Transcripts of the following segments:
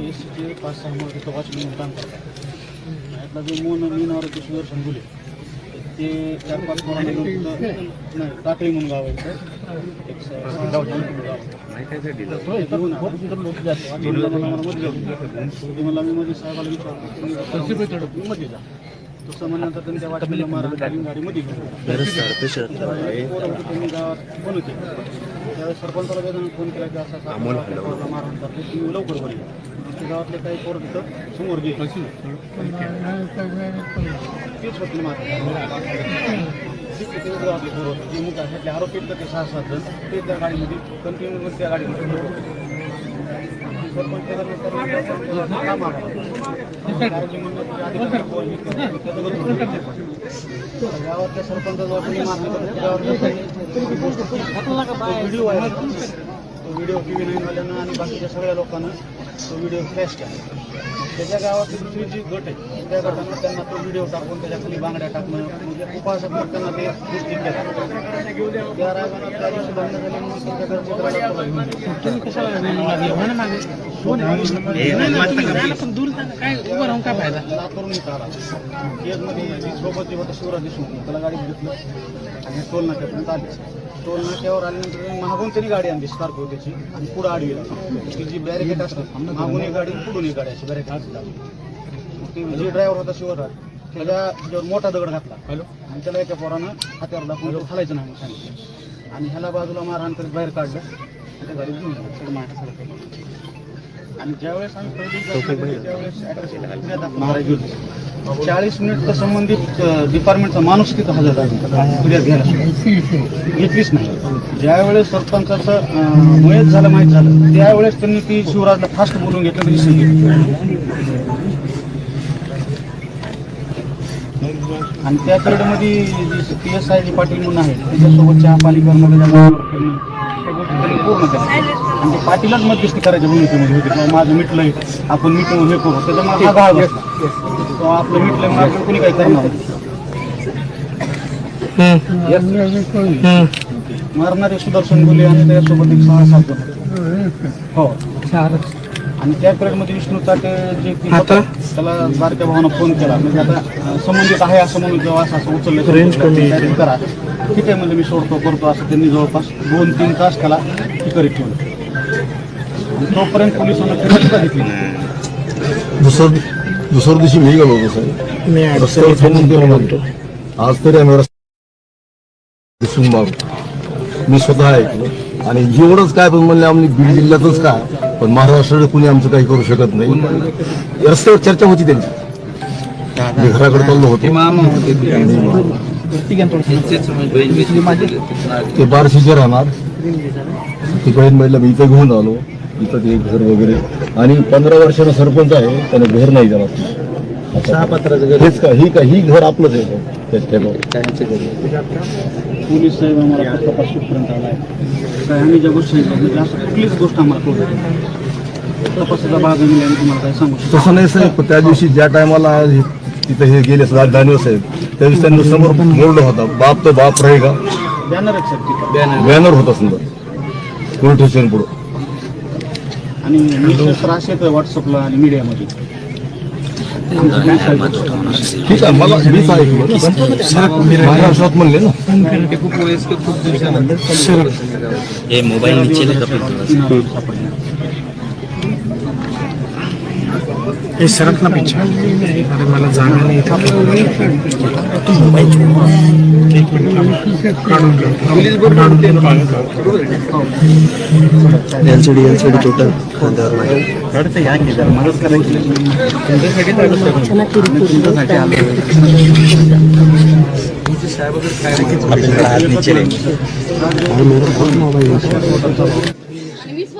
एसटीचे पाच सहा तिथं वॉचमॅन काम करतात यातला जो मोन ते सुदर्शन गुले ते चार पाच नाही टाकळी म्हणून गाव आहे. ते मला. ते मी मध्ये साहेबाला जा तसं म्हणल्यानंतर त्यांनी त्या वाटणीला मारा गाडी गाडीमध्ये त्यांनी गावात होते त्यावेळेस सरपंचाला वेदना फोन केला की असं असं पोराला मारहाण करते तुम्ही लवकर बरी ते गावातले काही पोरं तिथं समोर गेले. तेच होते गावातले पोरं होते ते मुका ह्यातले आरोपी आहेत ते सहा सात जण ते त्या गाडीमध्ये कंटिन्यू त्या गाडीमध्ये सरपंच मारा. कारण की म्हणलं त्याचं. गावातल्या सरपंचाजवळ व्हिडिओ आहे तो व्हिडिओ टी व्ही नाईनवाल्यांना आणि बाकीच्या सगळ्या लोकांना तो व्हिडिओ फ्लॅश केला त्याच्या गावातली दुसरी जी गट आहे त्या गटानं त्यांना तो व्हिडिओ टाकून त्याच्याखाली बांगड्या टाकणं म्हणजे उपासक त्यांना ते गोष्टी केल्या. त्या रागानं त्या दिवशी भांडणं झाली म्हणून त्यांच्या घरचे त्याला डॉक्टरला घेऊन गेले. लातूरून इथं आला. केजमध्ये जी सोबत जे होतं शिवराज देशमुख त्याला गाडी घेतलं. आणि टोल नाक्यापर्यंत आले. टोल नाक्यावर आल्यानंतर मागून त्यांनी गाडी आणली स्कॉर्पिओ त्याची. आणि पुढं आडवीला ती जी बॅरिकेड असतात मागून एक गाडी पुढून एक गाडी अशी बॅरिकेड जे ड्रायव्हर होता शिवराज त्याच्या त्याच्यावर मोठा दगड घातला. हॅलो? आणि त्याला एका पोरानं हात्यावर दाखवून खालायचं नाही म्हणून सांगितलं. आणि ह्याला बाजूला मारहाण करत बाहेर काढलं. आणि त्या गाडीत घेऊन गेला. केलं. आणि ज्यावेळेस आम्ही चाळीस मिनिट संबंधित डिपार्टमेंटचा माणूस तिथं हजर फिर्याद घ्यायला घेतलीच नाही. ज्यावेळेस सरपंचाचं मयत झालं माहीत झालं. त्यावेळेस त्यांनी ती शिवराजला फास्ट बोलून घेतलं तरी आणि त्या पिरियडमध्ये G P S I G Patil म्हणून आहे त्याच्यासोबत चहा पाणी करणं त्या गोष्टी त्यांनी पूर्ण केल्या आणि ते पाटीलच मध्यस्थी करायच्या भूमिकेमध्ये होते. किंवा माझं मिटलंय आपण मिटवून हे करू. त्याच्यामुळे हा गाळ बसला किंवा आपलं मिटलंय मग आपण कोणी काही करणार नाही. मारणारे सुदर्शन गुले आणि त्याच्यासोबत एक सहा सात हो. आणि त्या पिरियडमध्ये विष्णू चाटे जे की होता, त्याला बारक्या भावानं फोन केला. म्हणजे आता संबंधित आहे असं म्हणून जेव्हा असं असं उचललं रेंज कमी करा. ठीक आहे म्हणजे मी सोडतो करतो असं त्यांनी जवळपास दोन तीन तास त्याला करीत ठेवलं तोपर्यंत पोलिसांना सुद्धा घेतली. दुसरं दुसऱ्या दिवशी मी गेलो होतो साहेब. रस्त्यावर म्हणतो. आज तरी आम्ही दिसून मी स्वतः ऐकलो. आणि एवढंच काय पण म्हणले आम्ही बीड जिल्ह्यातच काय पण महाराष्ट्रात कुणी आमचं काही करू शकत नाही. रस्त्यावर चर्चा होती त्यांची. मी घराकडे चाललो होतो. ते बारशीचे राहणार. ती बहीण महिला मी इथं घेऊन आलो. इथं ते घर वगैरे. आणि पंधरा वर्षाचा सरपंच आहे त्याने घर नाही जरा हेच का ही का ही घर आपलंच आहे त्या- त्या- पोलीस साहेब आम्हाला फक्त तपास कुठपर्यंत आला आहे काय आम्ही ज्या गोष्टी सांगितल्या असं कुठलीच गोष्ट आम्हाला कळू शकत तपासाचा भाग आम्ही तुम्हाला काय सांगू शकतो तसं नाही साहेब. पण त्या दिवशी ज्या टायमाला तिथं हे गेले दानवे साहेब त्या दिवशी त्यांनी समोर मोडलं होता. बाप तर बाप रहेगा बॅनर आहेत साहेब तिथं. बॅनर होता समजा. पोलीस स्टेशन पुढं. आणि मी तर असे येतं व्हॉट्सअपला आणि मीडियामध्ये ठीक आहे मला मीच ऐकलं महाराष्ट्रात म्हणले ना. हे मोबाईल नीचे लगा फिर हे सरक ना पीछे अरे मला जागा नाही इथं. एलसीडी एलसीडी टोटल खांद्यावर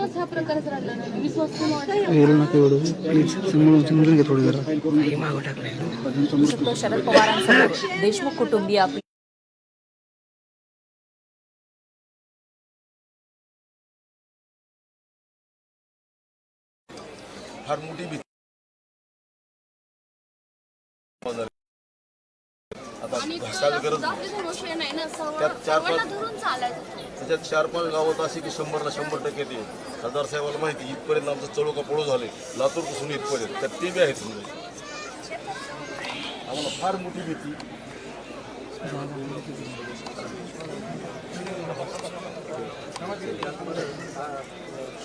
विश्वास हा प्रकारच राहिला नाही विश्वास कोण शकतो शरद पवारांसमोर देशमुख कुटुंबीय आपली फार मोठी नाही ना सवय त्यात चार पाच- त्याच्यात चार पाच गावात असे की शंभरला शंभर टक्के ते. खासदार साहेबाला माहिती इथपर्यंत आमचं चळोका पळू झाले. लातूरपासून इथपर्यंत. तर ते बी आहेत समजा आम्हाला फार मोठी भीती.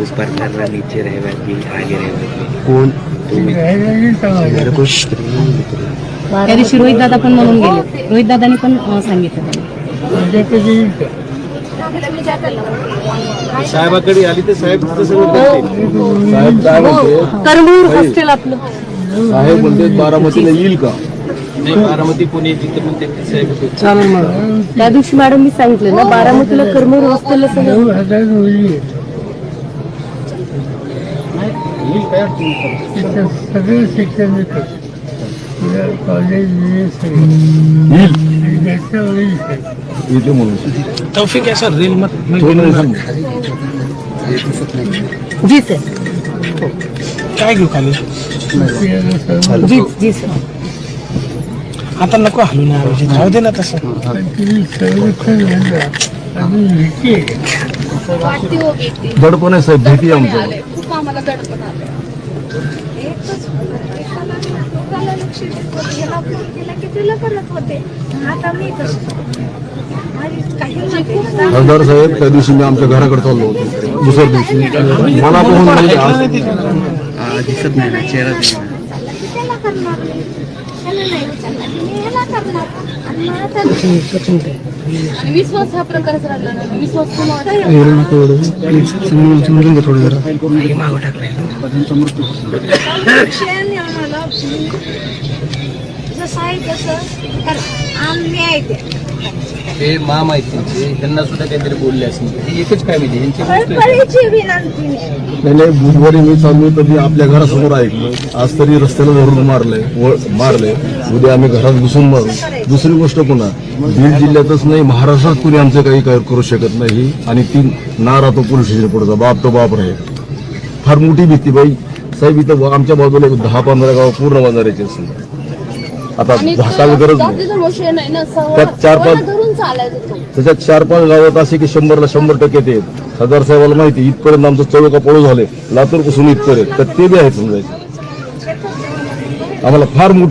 ऊपर कर रहा नीचे आगे त्या दिवशी रोहित दादा पण म्हणून गेले. रोहित दादानी पण सांगितलं साहेबाकडे आली तर साहेब तिथं सगळं करतील. साहेब काय म्हणते? करमूर हॉस्टेल आपलं. साहेब म्हणते बारामतीला येईल का? बारामती पुणे ते साहेब चालेल मग. त्या दिवशी मॅडम मी सांगितलं ना बारामतीला करमूर हॉस्टेलला सगळं येईल काय अडचण नाही. सगळं शिक्षण येतं कॉलेज येईल. होईल येते म्हणून तौफिक आहे सर. रील मत. जी. सर काय घेऊ खाली? जी जी सर आता नको हलू ना जाऊ दे ना तसं. दडपण आहे साहेब. भीती आमचं. खूप आम्हाला दडपण की तुला करत होते. आता मी कसं खासदार साहेब त्या दिवशी मी आमच्या घराकडे चाललो होतो. दुसऱ्या दिवशी. मला पाहून म्हणजे आज दिसत नाही ना चेहरा करणार विश्वास हा ना. विश्वास तुम्हाला शिक्षण आम्हाला जसं आहे तसं. कर आम्ही आहे ते ते मा माहिती त्यांना सुद्धा काहीतरी बोलले असतील हे एकच काय यांची कळकळीची विनंती नाही. नाही नाही बुधवारी मी तर मी आपल्या घरासमोर ऐकलं आज तरी रस्त्याला धरून मारलंय. व- मारलंय. उद्या आम्ही घरात घुसून मारू दुसरी गोष्ट पुन्हा. बीड जिल्ह्यातच नाही महाराष्ट्रात कुणी आमचं काही करू शकत नाही. आणि ती नारा तो पोलीस स्टेशन पुढचा बाप तो बाप राहील फार मोठी भीती बाई. साहेब इथं आमच्या बाजूला एक दहा पंधरा गाव पूर्ण बाजाराची असेल. आता झाकायला गरज नाही. ना त्यात चार पाच- त्याच्यात चार पाच गावात असे की शंभरला शंभर टक्के ते. खासदार साहेबाला माहिती इथपर्यंत आमचं चळोका पळू झाले. लातूरपासून इथपर्यंत. तर ते बी आहेत समजायचं. आम्हाला फार मोठी